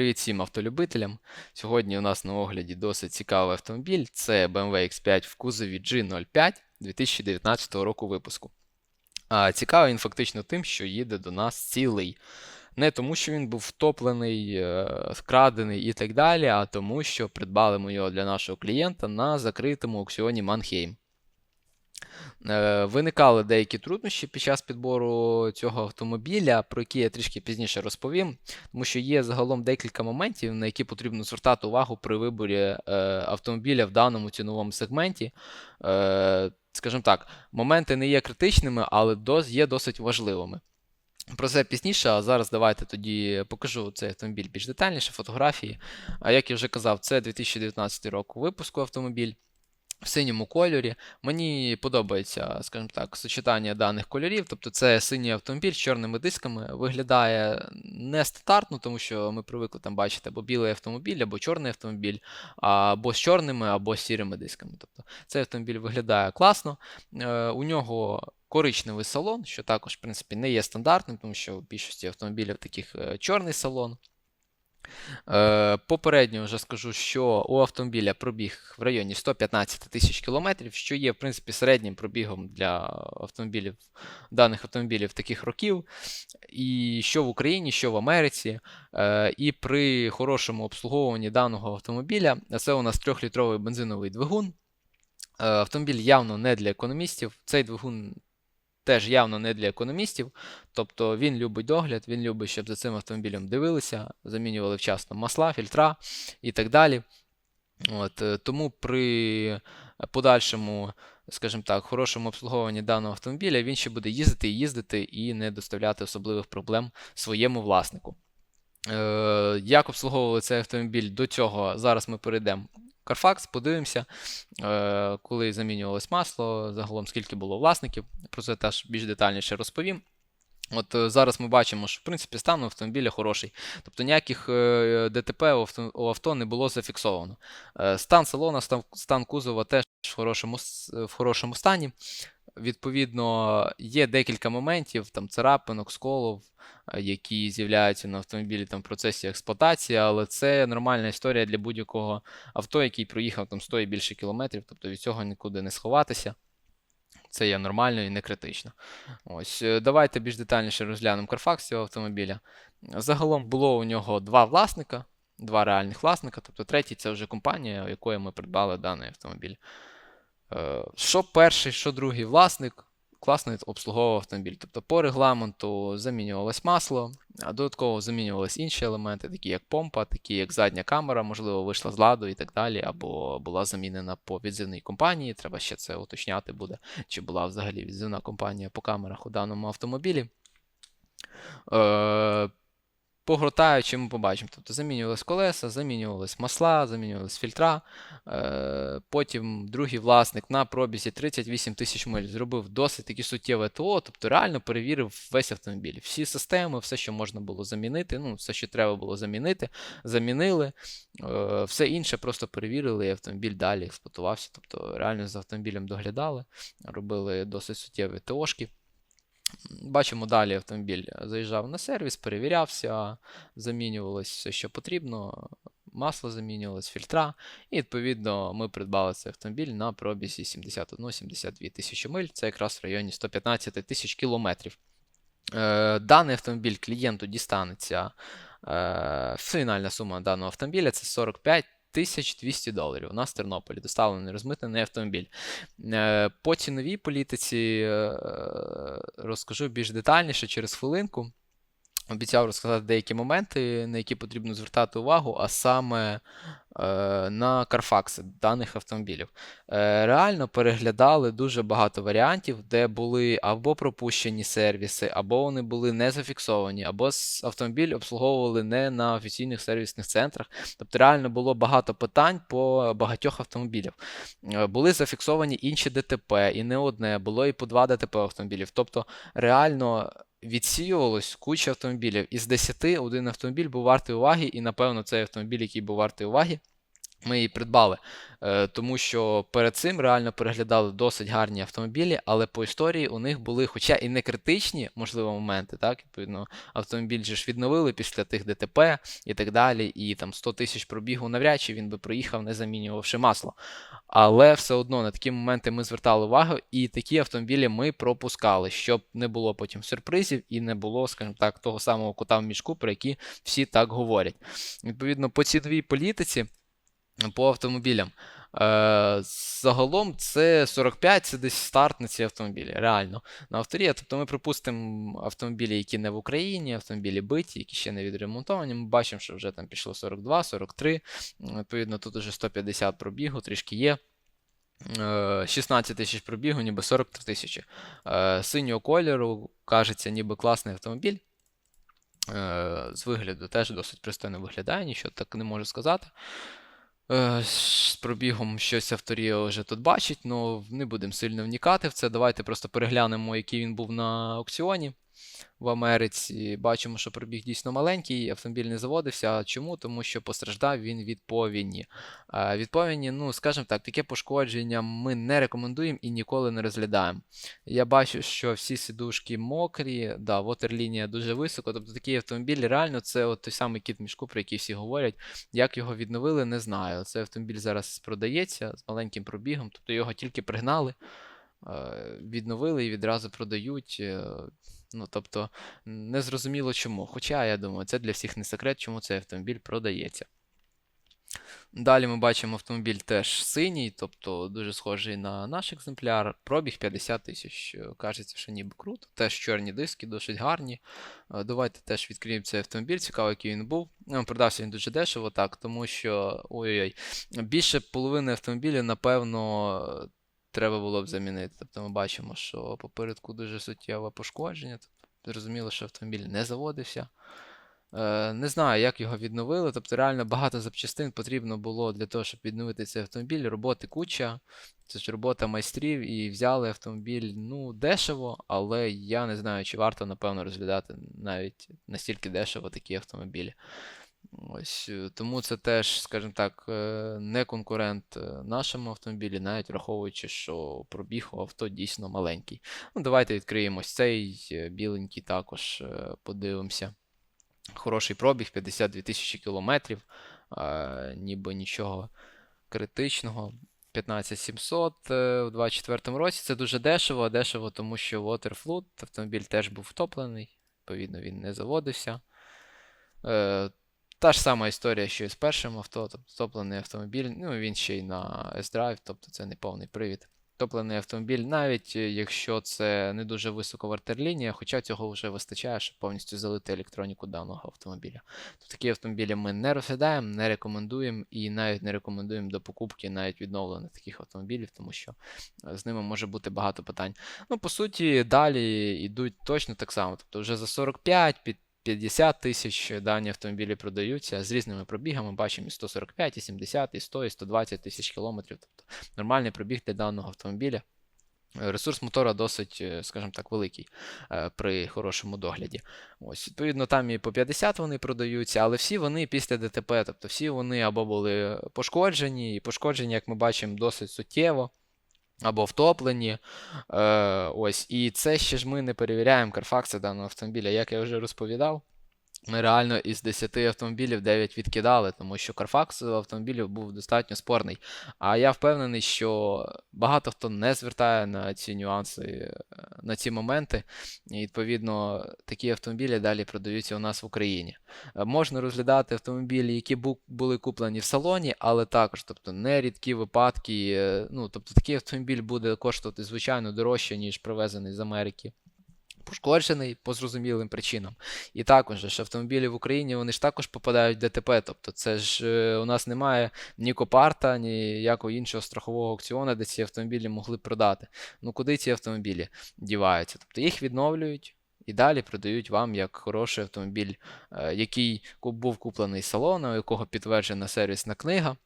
Привіт всім автолюбителям. Сьогодні у нас на огляді досить цікавий автомобіль. Це BMW X5 в кузові G05 2019 року випуску. А цікавий він фактично тим, що їде до нас цілий. Не тому, що він був втоплений, е, скрадений і так далі, а тому, що придбали ми його для нашого клієнта на закритому аукціоні Mannheim. Е, Виникали деякі труднощі під час підбору цього автомобіля, про які я трішки пізніше розповім, тому що є загалом декілька моментів, на які потрібно звертати увагу при виборі е, автомобіля в даному ціновому сегменті. Е, Скажімо так, моменти не є критичними, але є досить важливими. Про це пізніше, а зараз давайте тоді покажу цей автомобіль більш детальніше, фотографії. А як я вже казав, це 2019 рок випуску автомобіль в синьому кольорі. Мені подобається, скажімо так, сочетання даних кольорів. Тобто це синій автомобіль з чорними дисками. Виглядає нестандартно, тому що ми привикли там бачити або білий автомобіль, або чорний автомобіль, або з чорними, або з сірими дисками. Тобто цей автомобіль виглядає класно. Е, У нього коричневий салон, що також, в принципі, не є стандартним, тому що в більшості автомобілів таких е, чорний салон. Е, Попередньо вже скажу, що у автомобіля пробіг в районі 115 тисяч кілометрів, що є, в принципі, середнім пробігом для автомобілів, даних автомобілів таких років. І що в Україні, що в Америці. Е, І при хорошому обслуговуванні даного автомобіля, це у нас 3-літровий бензиновий двигун. Е, Автомобіль явно не для економістів. Цей двигун теж явно не для економістів. Тобто він любить догляд, він любить, щоб за цим автомобілем дивилися, замінювали вчасно масла, фільтра і так далі. От, е, Тому при подальшому, скажімо так, хорошому обслуговуванні даного автомобіля він ще буде їздити і їздити і не доставляти особливих проблем своєму власнику. Е, Як обслуговували цей автомобіль до цього, зараз ми перейдемо. Carfax, подивимося, е, коли замінювалось масло, загалом скільки було власників, про це теж більш детальніше розповім. От е, зараз ми бачимо, що в принципі стан автомобіля хороший. Тобто ніяких е, ДТП у авто, не було зафіксовано. Стан салона, стан кузова теж в хорошому, в хорошому стані. Відповідно, є декілька моментів, там царапинок, сколов, е, які з'являються на автомобілі там, в процесі експлуатації, але це нормальна історія для будь-якого авто, який проїхав там 100 і більше кілометрів, тобто від цього нікуди не сховатися. Це є нормально і не критично. Ось, е, давайте більш детальніше розглянемо Carfax цього автомобіля. Загалом було у нього два власника, два реальних власника, тобто третій це вже компанія, у якої ми придбали даний автомобіль. Е, Що перший, що другий власник, класно обслуговував автомобіль. Тобто по регламенту замінювалось масло, а додатково замінювались інші елементи, такі як помпа, такі як задня камера, можливо, вийшла з ладу і так далі, або була замінена по відзивній компанії. Треба ще це уточняти буде, чи була взагалі відзивна компанія по камерах у даному автомобілі. Е, Погортаючи, ми побачимо. Тобто замінювались колеса, замінювались масла, замінювались фільтра. Е, Потім другий власник на пробізі 38 тисяч миль зробив досить таки суттєве ТО, тобто реально перевірив весь автомобіль. Всі системи, все, що можна було замінити, ну, все, що треба було замінити, замінили. Е, Все інше просто перевірили, і автомобіль далі експлуатувався. Тобто реально за автомобілем доглядали, робили досить суттєві ТОшки. Бачимо далі автомобіль заїжджав на сервіс, перевірявся, замінювалось все, що потрібно, масло замінювалось, фільтра. І відповідно ми придбали цей автомобіль на пробізі 71-72 тисячі миль, це якраз в районі 115 тисяч кілометрів. Е, Даний автомобіль клієнту дістанеться. е, Фінальна сума даного автомобіля це 45 тисяч 200 доларів. У нас в Тернополі доставлений розмитнений автомобіль. Е, По ціновій політиці е, розкажу більш детальніше через хвилинку. Обіцяв розказати деякі моменти, на які потрібно звертати увагу, а саме е, на Carfax даних автомобілів. Е, реально переглядали дуже багато варіантів, де були або пропущені сервіси, або вони були не зафіксовані, або автомобіль обслуговували не на офіційних сервісних центрах. Тобто реально було багато питань по багатьох автомобілях. Е, Були зафіксовані інші ДТП, і не одне, було і по два ДТП автомобілів. Тобто реально відсіювалось куча автомобілів. Із 10 один автомобіль був вартий уваги, і напевно цей автомобіль, який був вартий уваги, Ми її придбали, е, тому що перед цим реально переглядали досить гарні автомобілі, але по історії у них були, хоча і не критичні, можливо, моменти, так, відповідно, автомобіль же ж відновили після тих ДТП і так далі, і там 100 тисяч пробігу навряд чи він би проїхав, не замінювавши масло. Але все одно на такі моменти ми звертали увагу, і такі автомобілі ми пропускали, щоб не було потім сюрпризів і не було, скажімо так, того самого кота в мішку, про який всі так говорять. Відповідно, по ціновій політиці по автомобілям. Е, Загалом це 45, це десь старт на ці автомобілі. Реально. На авторі. Тобто ми припустимо автомобілі, які не в Україні, автомобілі биті, які ще не відремонтовані. Ми бачимо, що вже там пішло 42, 43. Відповідно, тут уже 150 пробігу, трішки є. Е, 16 тисяч пробігу, ніби 43 тисячі. Е, Синього кольору, кажеться, ніби класний автомобіль. Е, З вигляду теж досить пристойно виглядає, нічого так не можу сказати. Е, З пробігом щось авторія вже тут бачить, але не будемо сильно вникати в це. Давайте просто переглянемо, який він був на аукціоні в Америці. Бачимо, що пробіг дійсно маленький, автомобіль не заводився. Чому? Тому що постраждав він від повіні. Е, Від повіні, ну, скажімо так, таке пошкодження ми не рекомендуємо і ніколи не розглядаємо. Я бачу, що всі сидушки мокрі, да, ватерлінія дуже високо. Тобто такий автомобіль реально це от той самий кіт мішку, про який всі говорять. Як його відновили, не знаю. Цей автомобіль зараз продається з маленьким пробігом, тобто його тільки пригнали, е, відновили і відразу продають. Е, Ну, тобто, не зрозуміло чому. Хоча, я думаю, це для всіх не секрет, чому цей автомобіль продається. Далі ми бачимо автомобіль теж синій, тобто дуже схожий на наш екземпляр. Пробіг 50 тисяч. Е, Кажеться, що ніби круто. Теж чорні диски, досить гарні. Е, Давайте теж відкриємо цей автомобіль. Цікаво, який він був. Ну, Продався він дуже дешево, так, тому що ой-ой-ой, більше половини автомобіля, напевно, треба було б замінити. Тобто ми бачимо, що попередку дуже суттєве пошкодження. Тобто, зрозуміло, що автомобіль не заводився. Е, Не знаю, як його відновили. Тобто, реально багато запчастин потрібно було для того, щоб відновити цей автомобіль. Роботи куча, це ж робота майстрів, і взяли автомобіль ну, дешево, але я не знаю, чи варто, напевно, розглядати навіть настільки дешево такі автомобілі. Ось, е, Тому це теж, скажімо так, е, не конкурент е, нашому автомобілі, навіть враховуючи, що пробіг у авто дійсно маленький. Ну, Давайте відкриємо цей біленький також подивимося. Хороший пробіг, 52 тисячі кілометрів, ніби нічого критичного. 15700 е, в 24 році. Це дуже дешево, дешево, тому що Waterflood автомобіль теж був втоплений, відповідно, він не заводився. Та ж сама історія, що і з першим авто, тобто топлений автомобіль, ну він ще й на S-Drive, тобто це не повний привід. Топлений автомобіль, навіть е, якщо це не дуже висока ватерлінія, хоча цього вже вистачає, щоб повністю залити електроніку даного автомобіля. Тобто такі автомобілі ми не розглядаємо, не рекомендуємо і навіть не рекомендуємо до покупки навіть відновлених таких автомобілів, тому що е, з ними може бути багато питань. Ну, по суті, далі йдуть точно так само. Тобто вже за 45 під 50 тисяч дані автомобілі продаються з різними пробігами. Бачимо і 145, і 70, і 100, і 120 тисяч кілометрів. Тобто нормальний пробіг для даного автомобіля. Е, Ресурс мотора досить, е, скажімо так, великий е, при хорошому догляді. Ось, Відповідно, там і по 50 вони продаються, але всі вони після ДТП, тобто всі вони або були пошкоджені, і пошкоджені, як ми бачимо, досить суттєво. Або втоплені. Е, ось. І це ще ж ми не перевіряємо карфакси даного автомобіля. Як я вже розповідав, ми реально із 10 автомобілів 9 відкидали, тому що Carfax автомобілів був достатньо спорний. А я впевнений, що багато хто не звертає на ці нюанси, е, на ці моменти. І відповідно такі автомобілі далі продаються у нас в Україні. Е, Можна розглядати автомобілі, які були куплені в салоні, але також, тобто не рідкі випадки. е, Ну, тобто такий автомобіль буде коштувати звичайно дорожче, ніж привезений з Америки. Пошкоджений по зрозумілим причинам. І також ж автомобілі в Україні вони ж також попадають в ДТП. Тобто, це ж е, у нас немає ні Копарта, ніякого іншого страхового аукціону, де ці автомобілі могли продати. Ну куди ці автомобілі діваються? Тобто їх відновлюють. І далі продають вам як хороший автомобіль, е, який був куплений з салону, у якого підтверджена сервісна книга,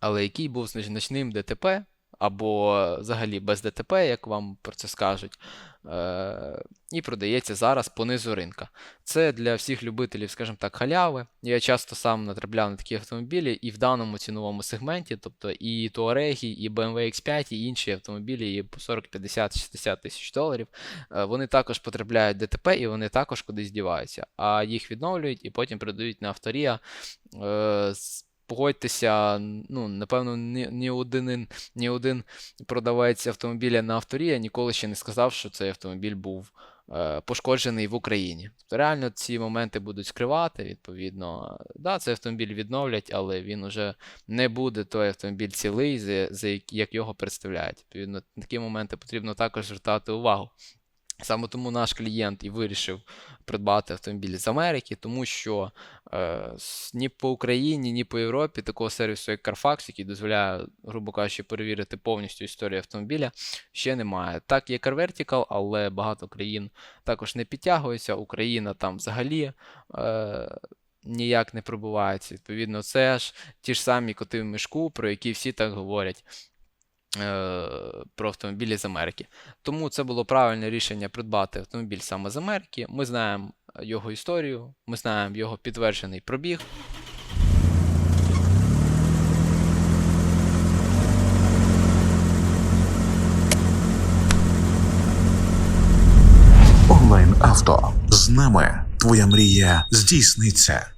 але який був значним ДТП, або взагалі без ДТП, як вам про це скажуть, е, і продається зараз по низу ринка. Це для всіх любителів, скажімо так, халяви. Я часто сам натрапляв на такі автомобілі і в даному ціновому сегменті, тобто і Touareg, і BMW X5, і інші автомобілі і по 40, 50, 60 тисяч доларів. Е, Вони також потрапляють в ДТП і вони також кудись діваються, а їх відновлюють і потім продають на авторія. Е, з- Погодьтеся, ну, напевно, ні, ні, один, ні один продавець автомобіля на авторія ніколи ще не сказав, що цей автомобіль був е, пошкоджений в Україні. Реально ці моменти будуть скривати, відповідно. Да, цей автомобіль відновлять, але він уже не буде той автомобіль цілий, за, за як- його представляють. Відповідно, такі моменти потрібно також звертати увагу. Саме тому наш клієнт і вирішив придбати автомобіль з Америки, тому що е, ні по Україні, ні по Європі такого сервісу, як Carfax, який дозволяє, грубо кажучи, перевірити повністю історію автомобіля, ще немає. Так, є CarVertical, але багато країн також не підтягуються. Україна там взагалі. Е, Ніяк не пробувається. Відповідно, це ж ті ж самі коти в мішку, про які всі так говорять про автомобілі з Америки. Тому це було правильне рішення придбати автомобіль саме з Америки. Ми знаємо його історію, ми знаємо його підтверджений пробіг. Онлайн авто з нами твоя мрія здійсниться.